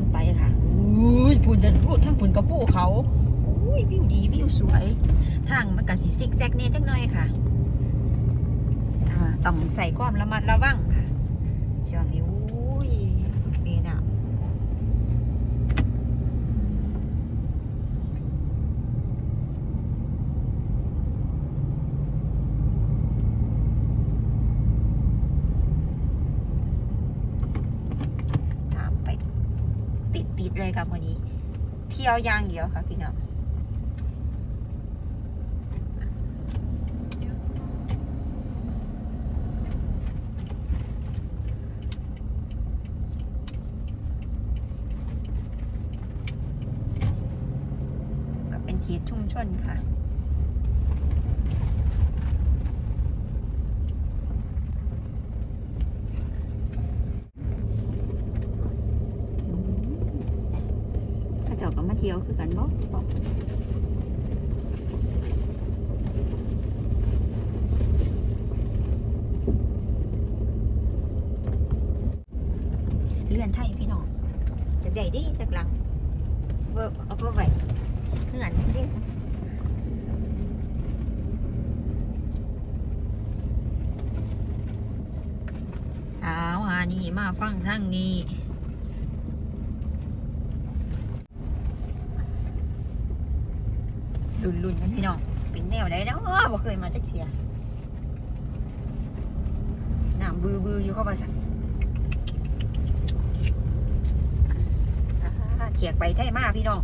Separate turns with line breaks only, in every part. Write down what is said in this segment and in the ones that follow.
งไปค่ะอุ้ยพูนจะพูดทั้งพูนกระปูเขาอุ้ยวิวดีวิวสวย ทางมันกะสีซิกแซกเนี่ยจักหน่อยค่ะอ่าต้องใส่ความระมัดระวังค่ะช่วงนี้อุ้ยนี่นะตามไปติดๆ เลยค่ะวันนี้ เที่ยวย่างเดียวค่ะพี่น้องเป็นเขตชุมชนค่ะ ถ้า ขียวคือกันบ่บเลื่อนไทยพี่น้องจากใดดิจากหลังเวิร์เอาไปไว้เงื่อนเด้เอาหานี่มาฟังทางนี้ ลุนลุนกันพี่น้องเป็นแนวใดเนาะบ่เคยมาจักเทียน้ำบือบืออยู่เข้ามาสั่นอ่าเขียกไปไทยมาพี่น้อง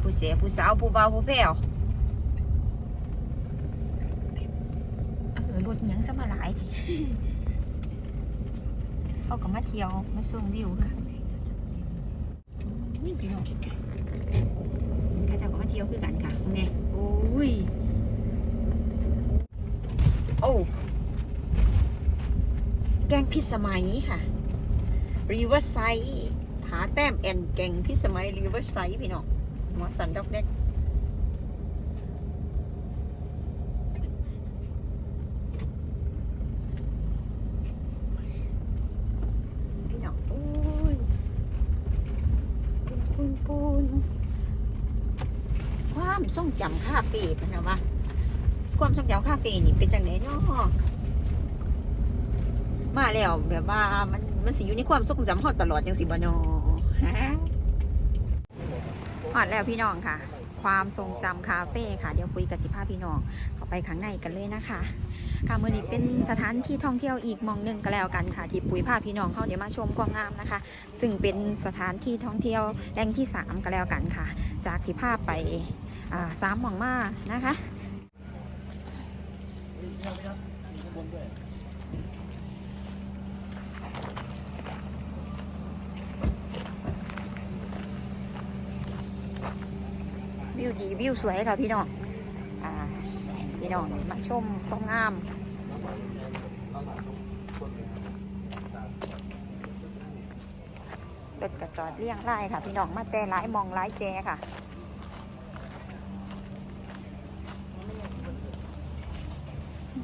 ผู้เสียผู้สาวผู้เบาผู้แพ้วเออรถยังสมาหลายเขาก็มาเที่ยวมาชมวิวค่ะนี่พี่น้อง เจ้าก็มาเที่ยวคือกันค่ะไงโอ้ยโอ้แกงพิสมัยค่ะ Riverside ผาแต้มแอนแกงพิสมัย Riverside พี่น้องหัวสันดอกเด็กพี่น้องโอ้ยปูนปูนปูน ความ ทรงจำคาเฟ่พะนะวะความทรงจำคาเฟ่นี่เป็นจังไหนเนาะมาแล้วแบบว่ามันมันสิอยู่ในความทรงจำเฮาตลอดจังสิบ่เนาะฮะฮอดแล้วพี่น้องค่ะ ความทรงจำคาเฟ่ค่ะ เดี๋ยวคุยกับสิภาพี่น้องเข้าไปข้างในกันเลยนะคะค่ะมื่อนี้เป็นสถานที่ท่องเที่ยวอีกมองหนึ่งก็แล้วกันค่ะ ที่ปุ๋ยพาพี่น้องเขาเดี๋ยวมาชมความงามนะคะ ซึ่งเป็นสถานที่ท่องเที่ยวแหล่งที่สามก็แล้วกันค่ะ จากที่ภาพไป อ่าสามหม่องมานะคะวิวดีวิวสวยค่ะพี่น้องอ่าพี่น้องมาชมความงามรถกระจอดเลี่ยงไล่ค่ะ พี่น้องมาแต่หลายมองหลายแจค่ะ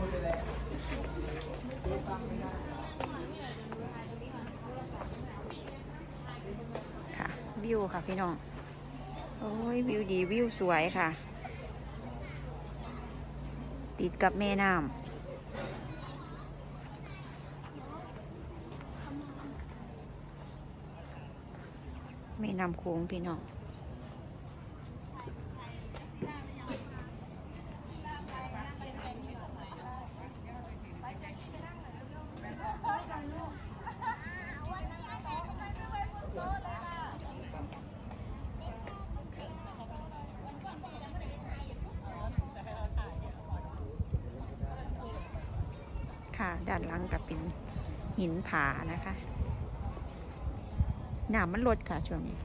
ค่ะ
วิวค่ะพี่น้อง โอ้ย วิวดีวิวสวยค่ะ ติดกับแม่น้ำแม่น้ำโค้งพี่น้อง ด้านหล่างก็เป็นหินผานะคะน้ำมันลดค่ะช่วงนี้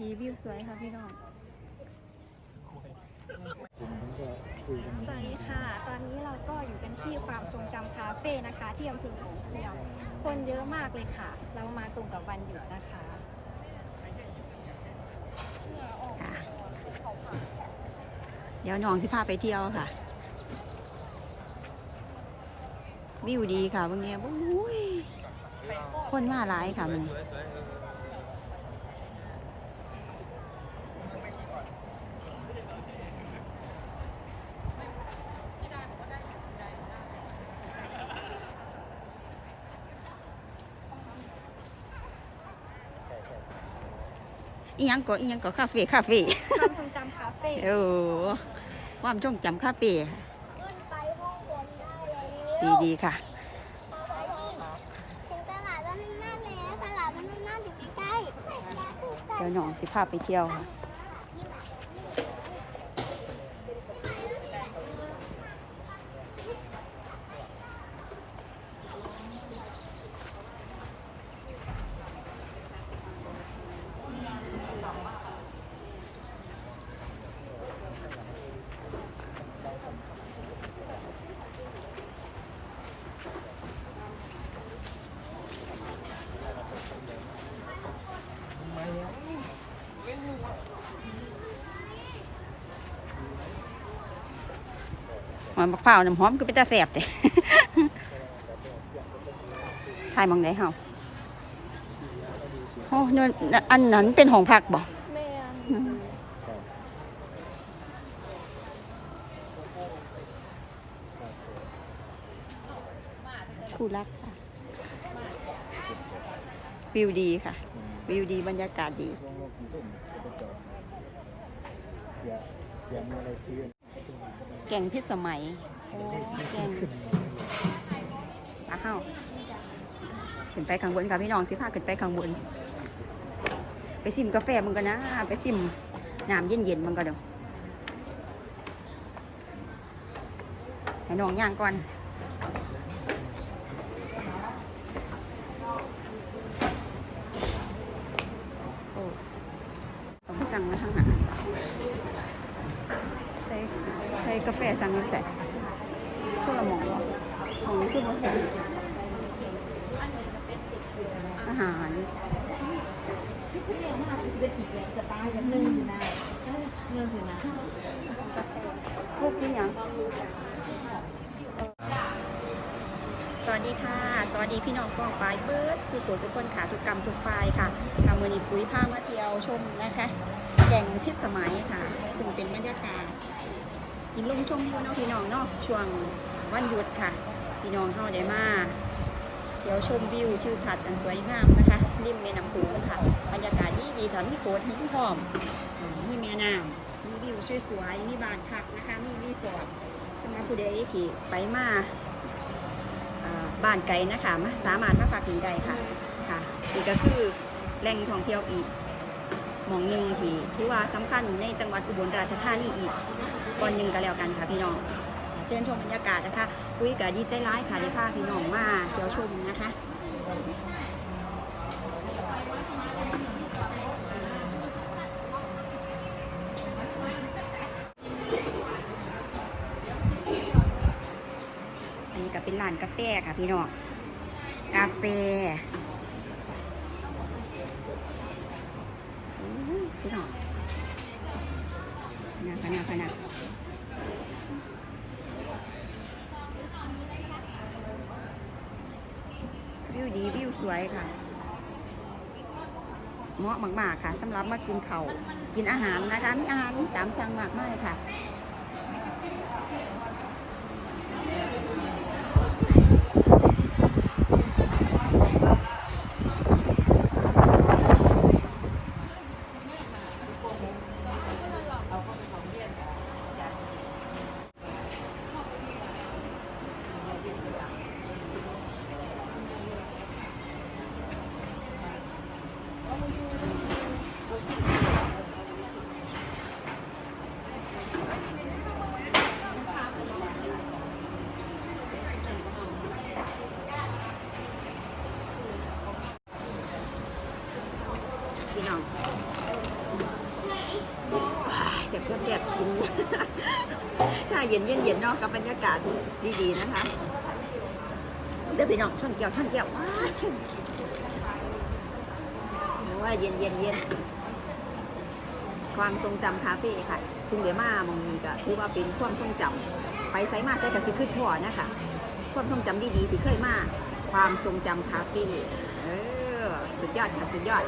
ดีวิวสวยค่ะพี่น้อง
สวัสดีค่ะ ตอนนี้เราก็อยู่กันที่ความทรงจำคาเฟ่นะคะ ที่อำเภอโขงเจียมคนเยอะมากเลยค่ะ เรามาตรงกับวันหยุดนะคะ
ค่ะเดี๋ยวน้องสิพาไปเที่ยวค่ะ วิวดีค่ะบางเนี้ยบุ้ยคนมาหลายค่ะมัน อีหยังก็อีหยังก็คาเฟ่คาเฟ่
ความทรงจำคาเฟ่
โอ้ความจงจำคาเฟ่
ขึ้นไปห้องบนได้เลย
ดีดีๆค่ะ
ถึงตลาดแล้วนั่นแล้วตลาดมันนั่นอยู่ใกล้
เดี๋ยวน้องสิพาไปเที่ยวค่ะ อมมะพร้าวน้ำหอมก็เป็นตาแสบแต่ทายมองไหนเฮาโอ้เนินอันนั้นเป็นของผักบ่
แม่
อืมคู่รักค่ะ วิวดีค่ะ วิวดีบรรยากาศดี
ช่วงโลก
แกงพิสมัย โอ้ แกงปลาเฮ้าขึ้นไปข้างบนค่ะพี่น้องสิพาขึ้นไปข้างบน ไปซิมกาแฟมึงกันนะ ไปซิมน้ำเย็นๆมึงกันเดี๋ยวให้น้องย่างก่อน โอ้ต้องไปสั่งมาทางหาใส่ ใส่กาแฟสั่งมาใส่คนละหมองบ่ของนี้คือบ่เห็นอาหาร
หนึ่งสินะหนึ่งสินะ
ลูกกินหยังสวัสดีค่ะ สวัสดีพี่น้องกองปลายเบิร์ดสุโขสุคนค่ะทุกกรรมทุกฝ่ายค่ะทางมือนีปุ๋ยพามาเที่ยวชมนะคะแก่งพิษสมัยค่ะ ซึ่งเป็นบรรยากาศ กินลมชมวิวเนาะพี่น้องเนาะช่วงวันหยุดค่ะ พี่น้องเข้าได้มาเที่ยวชมวิวทิวทัศน์อันสวยงามนะคะริมแม่น้ำโขงค่ะบรรยากาศดีดีๆค่ะมีโขดหินหอมมีแม่น้ำมีวิวสวยๆมีบ้านพักนะคะมีรีสอร์ทสำหรับผู้ใดที่ไปมาบ้านไกลนะคะมาสามารถมาพักถึงไกลค่ะค่ะนี่ก็คือแหล่งท่องเที่ยวอีกหมองหนึ่งที่ถือว่าสำคัญในจังหวัดอุบลราชธานีอีก ก่อนหนึ่งก็แล้วกันค่ะพี่น้องเชิญชมบรรยากาศนะคะคุยกับดีใจร้ายค่ะได้พาพี่น้องมาเที่ยวชมนะคะอันนี้ก็เป็นร้านกาแฟค่ะพี่น้องกาแฟพี่น้อง นะพะนะพะนะวิวดีวิวสวยค่ะ เหมาะมากๆค่ะสำหรับมากินเขาวกินอาหารนะคะ มีอาหารตามสั่งมากมายค่ะ ชาเย็นเย็นเย็นเนาะกับบรรยากาศดีๆนะคะเดี๋ยวพี่น้องชนแก้วชนแก้วว้าวเย็นเย็นเย็นความทรงจำคาเฟ่ค่ะซึ่งเดี๋ยวมามองนี้ก็ถือว่าเป็นความทรงจำไปไซมาไซกับสิขึ้นพ่อนะคะความทรงจำดีๆที่เคยมาความทรงจำคาเฟ่เออสุดยอดค่ะสุดยอด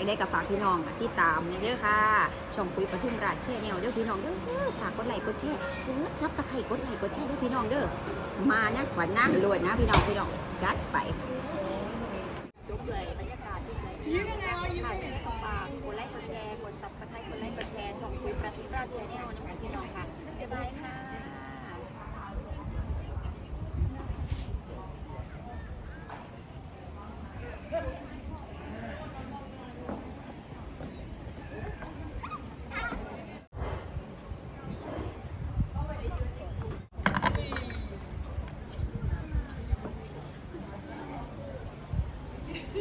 ไปได้กับฝากพี่น้องที่ตามเนี่ยเด้อค่ะช่องปุ้ยประทุมราชแช่แนวเด้อพี่น้องเด้อฝากกดไลค์กดแชร์กดซับสไครต์กดไลค์กดแชร์เด้อพี่น้องเด้อมานะขวัญนะรวยนะพี่น้องพี่น้องจัดไปจบเลยบรรยากาศที่สวยงามค่ะฝากกดไลค์กดแชร์กดซับสไครต์กดไลค์กดแชร์ช่องปุ้ยประทุมราชแช่แนวนะคะพี่น้องค่ะบ๊ายบายค่ะ ก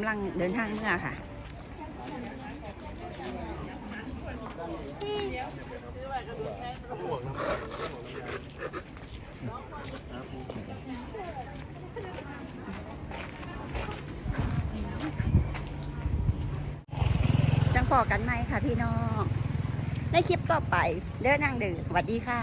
ำลังเดินทางเมื่อค่ะ จัง พอกันไหมค่ะพี่น้องในคลิปต่อไปเดินนางดื่มสวัสดีค่ะ